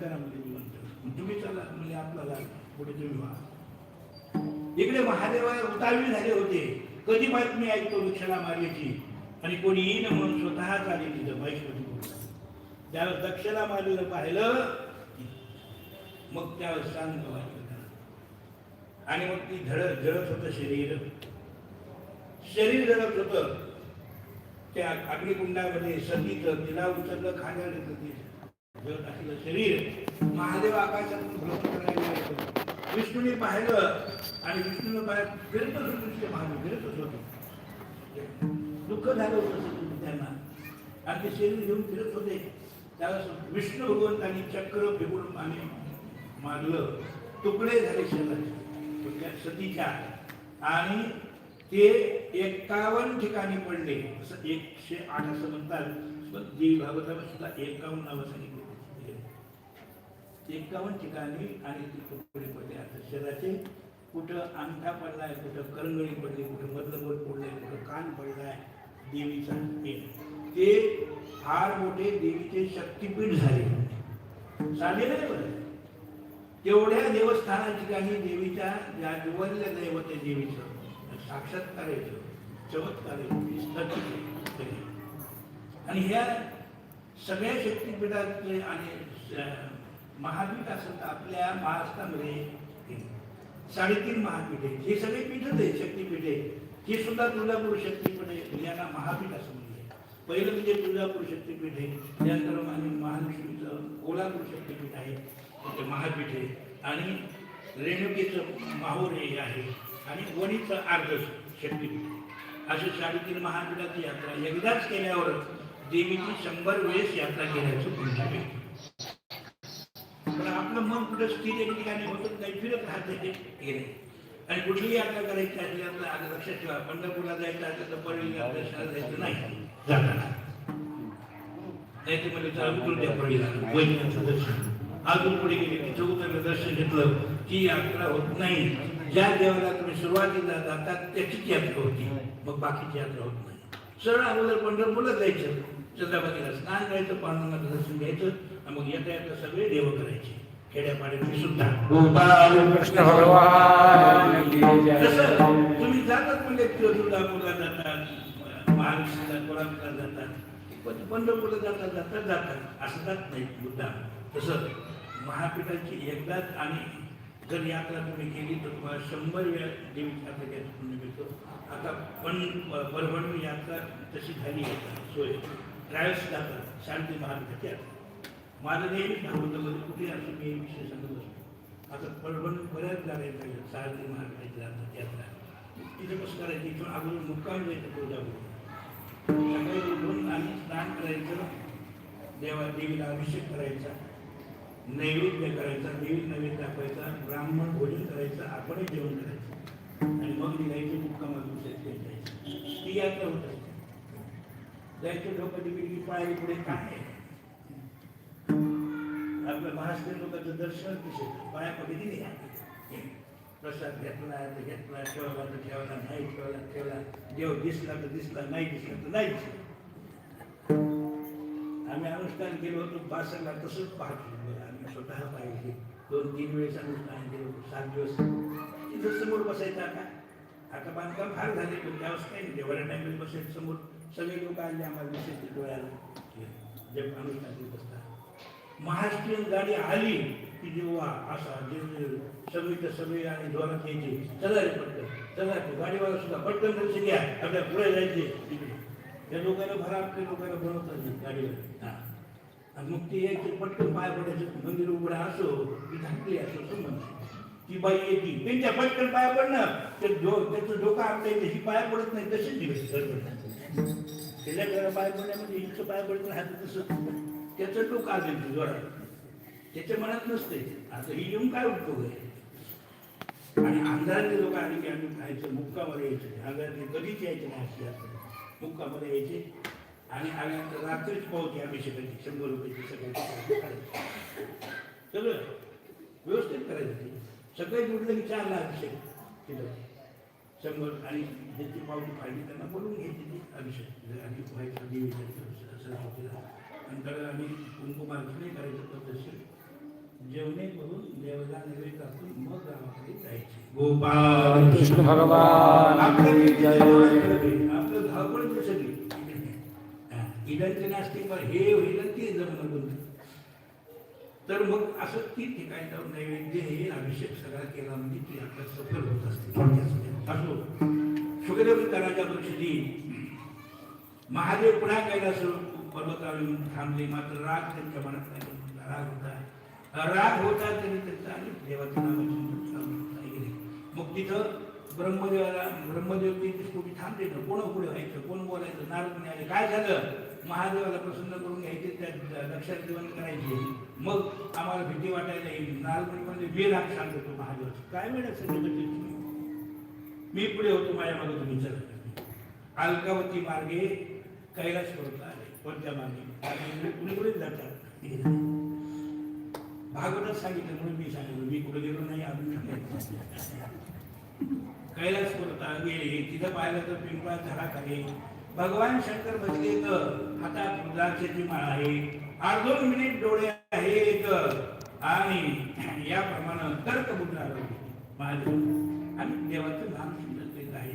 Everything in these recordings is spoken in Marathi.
करा म्हणजे जिवंत तुम्ही चला म्हणजे आपल्याला पुढे तुम्ही व्हा. इकडे महादेवा उतावी झाले होते. कधी बातमी ऐकतो वृक्षाला मारल्याची आणि कोणी येईन म्हणून स्वतःच आले तिथं वैष्णवी त्याला दक्षला मारलेलं पाहिलं. मग त्यावर शांत वाटलं आणि मग ती झळत जळत होतं शरीर. शरीर झळत होतं. त्या अग्निकुंडामध्ये सतीचं तिला उचललं खाण्याला घेतलं ते शरीर महादेव आकाशातून भ्रमण करायला विष्णूने पाहिलं आणि विष्णूने पाहिलं फिरतच होतं नुसते महादेव फिरतच होते दुःख झालं होतं त्यांना. आणि ते शरीर घेऊन फिरत होते. त्यावेळेस विष्णू भगवंतांनी चक्र फिरून आणि मारलं. तुकडे झाले शरीराचे. सतीच्या. आणि ते एकावन्न ठिकाणी पडले. असं एकशे आठ असं म्हणतात. देवी भागवताला सुद्धा एकावन्न नावं सांगितलं. एकावन्न ठिकाणी आणि ते तुकडे पडले. आता शरीराचे कुठं अंगठा पडलाय कुठं करंगळी पडली कुठं मधलं बोट पडलंय कुठं कान पडलाय देवीचा हे. ते फार मोठे देवीचे शक्तिपीठ झाले. साधे नाही बरं तेवढ्या देवस्थाना ठिकाणी देवीच्या ज्या निवडल्या दैवत आहे देवीचं साक्षात्कारायचं चमत्कारायचं आणि ह्या सगळ्या शक्तीपीठातले आणि महापीठ असेल आपल्या महाराष्ट्रामध्ये साडेतीन महापीठ हे सगळे पीठच आहे शक्तिपीठ आहे हे सुद्धा तुळजापूर शक्तिपीठ आहे. यांना महापीठ असं म्हणजे पहिलं म्हणजे तुळजापूर शक्तिपीठ आहे. त्यानंतर महालक्ष्मीचं कोल्हापूर शक्तिपीठ आहे. ते महापीठ आहे. आणि रेणुकेचं माहूर हे आहे. आणि वणीचं आर्ध शक्तिपीठ असे साडेतीन महापीठाची यात्रा एकदाच केल्यावर देवीची शंभर वेळेस यात्रा केल्याचं पुण्य पण आपलं मन कुठं स्थिर एक ठिकाणी होतं काही फिरत राहते ते आणि कुठलीही यात्रा करायची असली आपलं आज लक्षात ठेवा पंढरपूरला जायचं असलं तर परळी दर्शनाला जायचं नाही. जाताना. नाही ते म्हणजे परळीला. दर्शन. अजून पुढे गेले तिथं उतरलं दर्शन घेतलं की यात्रा होत नाही. ज्या देवाला तुम्ही सुरुवातीला जातात त्याचीच यात्रा होती. मग बाकीची यात्रा होत नाही. सरळ अगोदर पंढरपूरला जायचं. चंद्राबाजीला स्नान करायचं पांडुरंगाचं दर्शन घ्यायचं मग येता येता सगळे देव करायचे. खेड्यापाड्यातली सुद्धा. गोपाल कृष्ण भगवान तुम्ही जातात म्हणजे तुळजापूरला जातात महाराष्ट्राला कोल्हापूरला जातात पंढरपूरला जातात जातात जातात. असं जात नाही मुद्दा तसं महापीठाची एकदाच आणि जर यात्रा तुम्ही केली तर तुम्हाला शंभर वेळा देवीची यात्रा पुण्य मिळतं. आता पण परभणी यात्रा तशी झाली सोय? ट्रॅव्हल्स जातात शांती महापीठाची यात्रा माझं नेहमी भागवतामध्ये कुठे असं मी विषय सांगत असतो. आता परभण बऱ्याच जागा सारथी महाराजांची जातात यात्रा तिथे कसं करायची इथून अगोदर मुक्काम जायचं तुळजापूर. सकाळी उठून स्नान करायचं देवा देवीला अभिषेक करायचा नैवेद्य करायचा देवी नैवेद्य दाखवायचा ब्राह्मण भोजन करायचं आपणही जेवण करायचं. आणि मग निघायचं मुक्कामा दुसऱ्या जायचं. ती यात्रा होत असते. दैत्य डोकं पिढी पाळी पुढे काय आहे आपल्या महाराष्ट्रीय लोकांचं दर्शन दिसेल पाया पडे दिली प्रसाद घेतला तर घेतला ठेवला तर ठेवला नाही ठेवला ठेवला. देव दिसला तर दिसला नाही दिसला तर नाही दिसला. आम्ही अनुष्ठान केलं होतं बासरला तसंच पाहतो आम्ही स्वतः पाहिजे दोन तीन वेळेस अनुष्ठान केलं होतं सात दिवस. तिथं समोर बसायचं आता. आता बांधकाम फार झाले पण त्यावेळेस काही नाही. तेवढ्या टाइम बसायचं समोर. सगळे लोक आले आम्हाला विशेष डोळ्याला. जे माणूस करत असतात महाराष्ट्रीयन गाडी आली की जेव्हा असा जे सगळीच्या सगळी आणि जोरात यायची. चला रे पटकन चला ते गाडीवाला सुद्धा पटकन दर्शन घ्या. आपल्या पुढे जायचे. तिकडे त्या लोकांना भरा आपल्या लोकांना बनवतात गाडीवर हा. आणि मग ते यायचे पटकन पाय पडायचं. मंदिर उघडं असो की झाकली असो समज ती बाई येते. त्यांच्या पटकन पाया पडणं. तर डो त्याचं डोकं आपल्या इथे ही पाया पडत नाही तशीच दिवस. त्याच्या घरा पाय पडण्यामध्ये हिचं पाय हात तसं त्याचं डोकं असेल जोडा त्याच्या मनात नसते. आता ही येऊन काय उपयोग आहे? आणि अंधारातले लोक आले की आम्ही खायचं मुक्कामध्ये यायचे अंधारातले कधीच यायचे नाही मुक्कामध्ये यायचे. आणि आल्यानंतर रात्रीच पावती अभिषेकाची शंभर रुपयाची सगळं सगळं व्यवस्थित करायचं ते. सगळे जुडलं की चार लाख अभिषेक तिथं. शंभर आणि ज्याची पावती पाहिजे त्यांना बोलून घ्यायची ती अभिषेक. आणि व्हायचं देवीच्या सरस्वतीला नंतर आम्ही कुंकुमार्चने करायचं पद्धतशीर जेवणे करून देवाला नैवेद्य दाखवून मग गावाकडे जायचे. गोपाल कृष्ण भगवान. आपलं धावपळ सगळी. नास्तिक पण हे होईल ते बंद. तर मग असं तीन ठिकाणी जाऊन नैवेद्य हे अभिषेक सगळा केला म्हणजे ती आपल्या सफल होत असते. थोडक्यात असो. सुखदेव कराच्या महादेव पुन्हा कैलास पर्वतावर येऊन थांबले. मात्र राग त्यांच्या मनात नाही राग होता राग होता तरी त्यांचा आणि देवाचं नाव गेले. मग तिथं ब्रह्मदेवाला ब्रह्मदेव ते कोणी थांबते ना कोण पुढे व्हायचं? कोण बोलायचं? नारद आले काय झालं? महादेवाला प्रसन्न करून घ्यायचे त्या लक्षात देवन करायचे. मग आम्हाला भीती वाटायला येईल नारद म्हणजे मी राग सांगतो महादेवाचं. काय वेळ असेल मी पुढे होतो माझ्या मागे तुम्ही चला. अलकावती मार्गे कैलास पर्वत आले. कोणत्या मार्गे? कुणी कुठेच जातात. भागवतच सांगितलं म्हणून मी सांगितलं. मी कुठे गेलो नाही अजून सांगायचं कैलास पर्वत गेले तिथं पाहिलं तर पिंपळा झाडाखाली. भगवान शंकर बसले तर हातात रुद्राक्षाची माळ आहे अर्धोन मिनिट डोळे आहेत. आणि याप्रमाणे तर्क बुडणार महादेव आणि देवाचं नाम सुंदर केलं आहे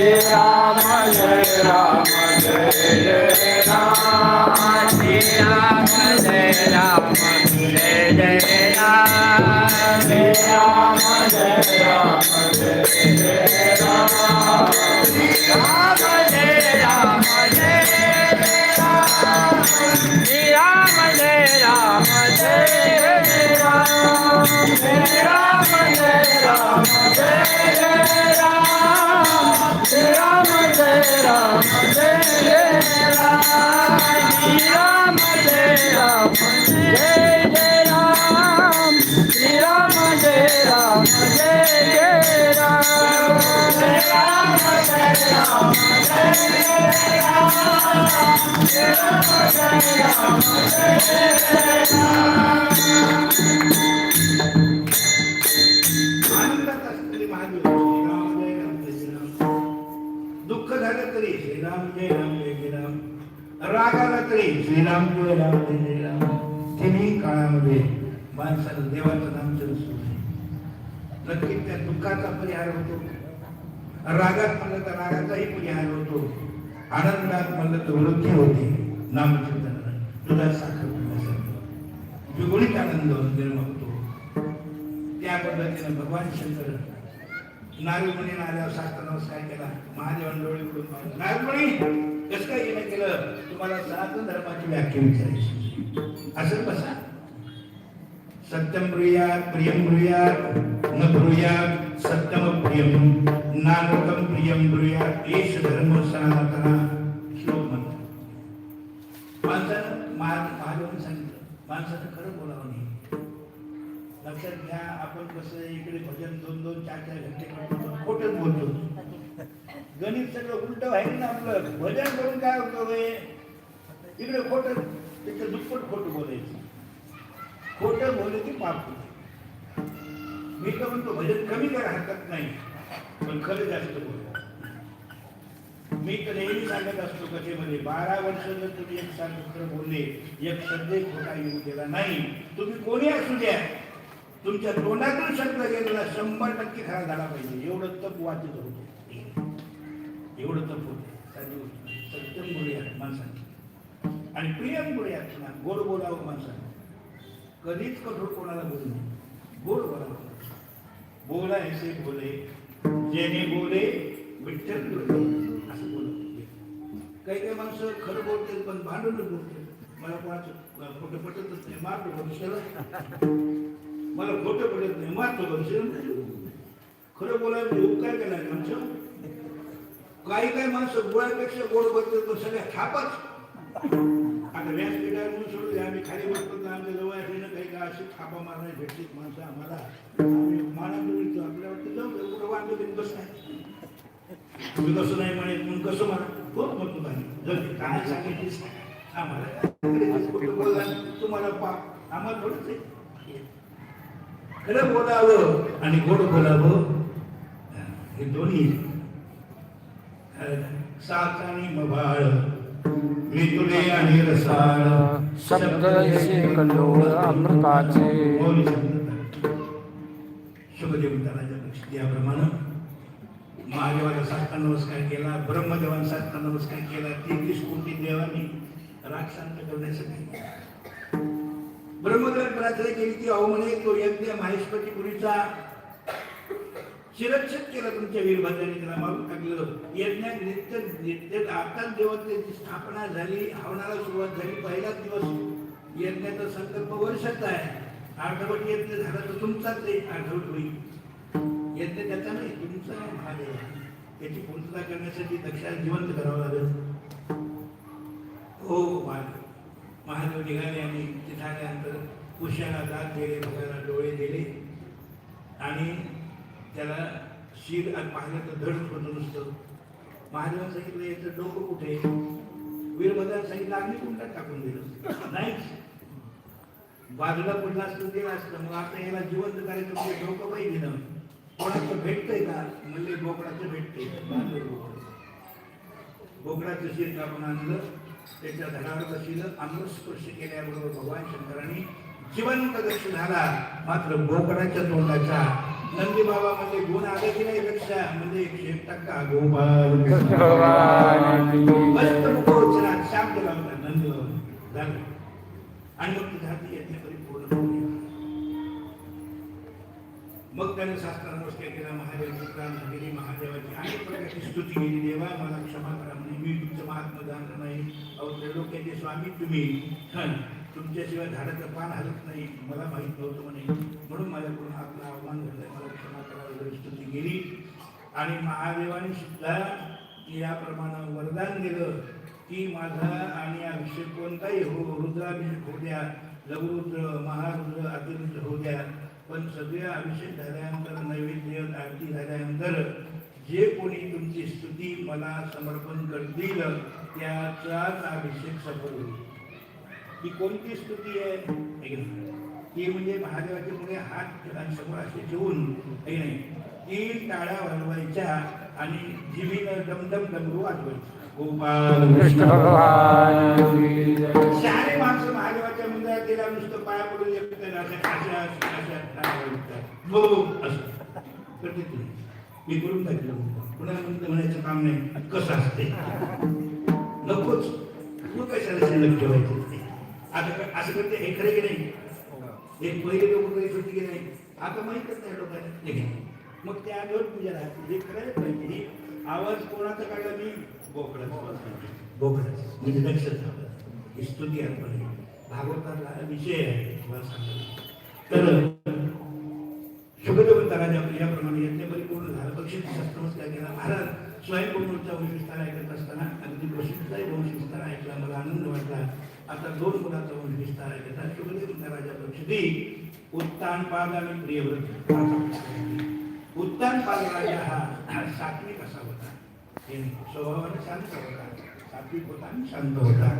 Jai Ram, दुःख झालं तरी श्रीराम जय राम जय श्रीराम राम. राग आला तरी श्रीराम जय राम. जय श्रीराम तिन्ही काळामध्ये माणसाला देवाचं नाम सुरू नक्कीच त्या दुःखाचा परिहार होतो. रागात म्हणलं तर रागाचाही परिहार होतो. आनंदात म्हणलं तर वृद्धी होते. नामचिंतन तुला साखर द्विगुणित आनंद निर्माण होतो त्या पद्धतीनं भगवान शंकर नारदमुनी आल्यावर शास्त्र नमस्कार केला. महादेवान डोळे उघडून पाहिलं. नारदमुनी कसं काय येणं केलं? तुम्हाला सनातन धर्माची व्याख्या विचारायची असं बसा. सत्यम प्रिया प्रियम प्रिया न ब्रूयात सत्यम प्रियम नानकम प्रियम ब्रूयात एष धर्म सनातना श्लोक म्हणतात. माणसानं महा- महादेवानं सांगितलं. माणसानं खरं बोलावं नाही. लक्षात घ्या आपण कसं इकडे भजन दोन दोन चार चार घंटे करतो खोटच बोलतो. गणित सगळं उलट व्हायचं ना आपलं. भजन करून काय होतं हे? इकडे खोट त्याचं दुप्पट खोटं बोलायचं. खोटं बोलले की पाप होते. मी तर म्हणतो भजन कमी करा हरकत नाही. पण खरं जास्त बोल मी तर नेहमी सांगत असतो कथेमध्ये बारा वर्ष जर तुम्ही एक सांगितलं बोलले एक शब्द खोटा येऊ दिला नाही. तुम्ही कोणी असू द्या. तुमच्या तोंडातून शब्द गेलेला शंभर टक्के खरा झाला पाहिजे. एवढं तप वाचत होतो. एवढं तप होतं. सत्यम बोलूया माणसाने आणि प्रियम बोलूया गोड बोलावं माणसाने. कधीच कठोर कोणाला बोलू नये. गोड बोला बोला ऐसे बोले जेणे बोले विठ्ठल बोले. असं बोलत काही काही माणसं खरं बोलतात पण भांडून बोलते मला कोणाचं खोटं पटतच नाही मारतो भविष्याला मला खोटं पटत नाही मारतो भविष्याला खरं बोलायला उपकार केला आमचं? काही काही माणसं गोळ्यापेक्षा गोड बोलते पण सगळ्या थापच आता व्यासपीठावर म्हणून सोडू द्या आम्ही खाली बसतो तर आमच्या जवळ असलेलं काही का अशी थापा मारणारी भेटली माणसं आम्हाला आपल्या वाटतं जाऊ दे, कुठं कसं नाही तुम्ही कसं नाही म्हणे म्हणून कसं म्हणा? कोण म्हणतो काही जर काय सांगितलीस आम्हाला तुम्हाला पाप. आम्हाला थोडंच आहे. खरं बोलावं आणि गोड बोलावं हे दोन्ही साच आणि मबाळ मी तुले आणि रसाळ शब्द कल्लोळ अमृताचे. राजा लक्ष याप्रमाणे महादेवाला साष्टा नमस्कार केला ब्रह्मदेवाला साष्टा नमस्कार केला तेहतीस कोटी देवांनी राग शांत करण्यासाठी ब्रह्मदेवाने प्रार्थना केली की अहो म्हणे तो यज्ञ माहेश्वरीपुरीचा शिरच्छेद केला तुमच्या वीरभद्राने त्याला मारून टाकलं. यज्ञात नित्य नित्य आताच देवतेची स्थापना झाली हवनाला सुरुवात झाली पहिलाच दिवस. यज्ञाचा संकल्प वर्षाचा आहे. अर्धवट यज्ञ झाला तर तुमचाच आहे अर्धवट होईल. यज्ञ त्याचा नाही तुमचा आहे. महादेव त्याची पूर्तता करण्यासाठी दक्षाला जिवंत करावं लागेल. हो महादेव. महादेव निघाले आणि तिथे आल्यानंतर उशाला दात दिले बघायला डोळे दिले. आणि त्याला शिर आणि पाहिलं तर धड होतं नुसतं. महादेवानं सांगितलं याचं डोकं कुठे वीरभद्रानं सांगितलं आम्ही कुंडात टाकून दिलं? नाही. बाजूला पडला असतं दिलं असतं मग आता याला जिवंत करायचं म्हणजे डोकं पाहिजे ना. कोणाचं भेटतंय का? म्हणजे बोकडाचं भेटतंय. बांधलं बोकडं. बोकडाचं शिर कापून आणलं. त्याच्या धडावर बसलं अमृत स्पर्श केल्याबरोबर भगवान शंकरांनी जिवंत दक्ष झाला. मात्र बोकडाच्या तोंडाचा नंदी बाबा म्हणजे गुण आले की नाही पेक्षा म्हणजे एकशे एक टक्का गोपाल शांत लावला नंदी झालं. आणि मग ती झाली यज्ञ परिपूर्ण. मग त्याने शास्त्र नमस्कार केला महादेव चित्रान झालेली महादेवाची अनेक प्रकारची स्तुती केली देवा मला क्षमा करा म्हणे. मी तुमचं महात्मा जाणलं नाही. अहो त्रिलोक्याचे स्वामी तुम्ही. हं, तुमच्याशिवाय झाडाचं पान हलत नाही मला माहीत नव्हतं म्हणे. म्हणून माझ्याकडून आपला अवमान झालं मला क्षमा करायला स्तुती गेली आणि महादेवाने सुद्धा याप्रमाणे वरदान दिलं की माझा आणि अभिषेक कोणताही हो रुद्राभिषेक होऊ द्या लघुरुद्र महारुद्र अतिरुद्र होऊ द्या. पण सगळे अभिषेक झाल्यानंतर नैवेद्य आरती झाल्यानंतर जे कोणी तुमची स्तुती मला समर्पण करतील त्याचाच अभिषेक सफल होईल. ही कोणती स्तुती आहे? है? ती म्हणजे महादेवाचे पुढे हात समोर असे ठेवून नाही तीन टाळ्या वाजवायच्या आणि जिभीनं दमदम डमरू वाजवायचं. गोपाल कृष्ण. शहाणे माणसं महादेवाच्या मंदिरात गेला नुसतं पाया पडून. हो असं. मी करून टाकलं कुणाला म्हणायचं काम नाही. कसं असते नकोच. तू कशाला शिल्लक ठेवायचं? आता असं करते हे खरं की नाही? एक पहिले लोक काही होती की नाही आता माहीतच नाही लोकांना. हे. मग त्या आल्यावर पूजा राहते हे खरंच हे आवाज कोणाचा काढला मी? बोकडाचा बोकडाचा म्हणजे ठेवा ही स्तुती आहे. भागवताला विषय आहे. तुम्हाला सांगायला तर शुभदेवता राजा याप्रमाणे यज्ञ परिपूर्ण झालं. पक्षी नमस्कार केला? महाराज स्वयंपूर्णचा वंशविस्तार ऐकत असताना अगदी प्रसिद्धचाही वंशविस्तार ऐकला मला आनंद वाटला. आता दोन मुलाचा वंशविस्तार ऐकता शुभदेवता राजा पक्षी उत्तान पाद आणि प्रियव्रत उत्तान पाद राजा हा सात्विक असा होता हे स्वभावाने शांत होता सात्विक होता आणि शांत होता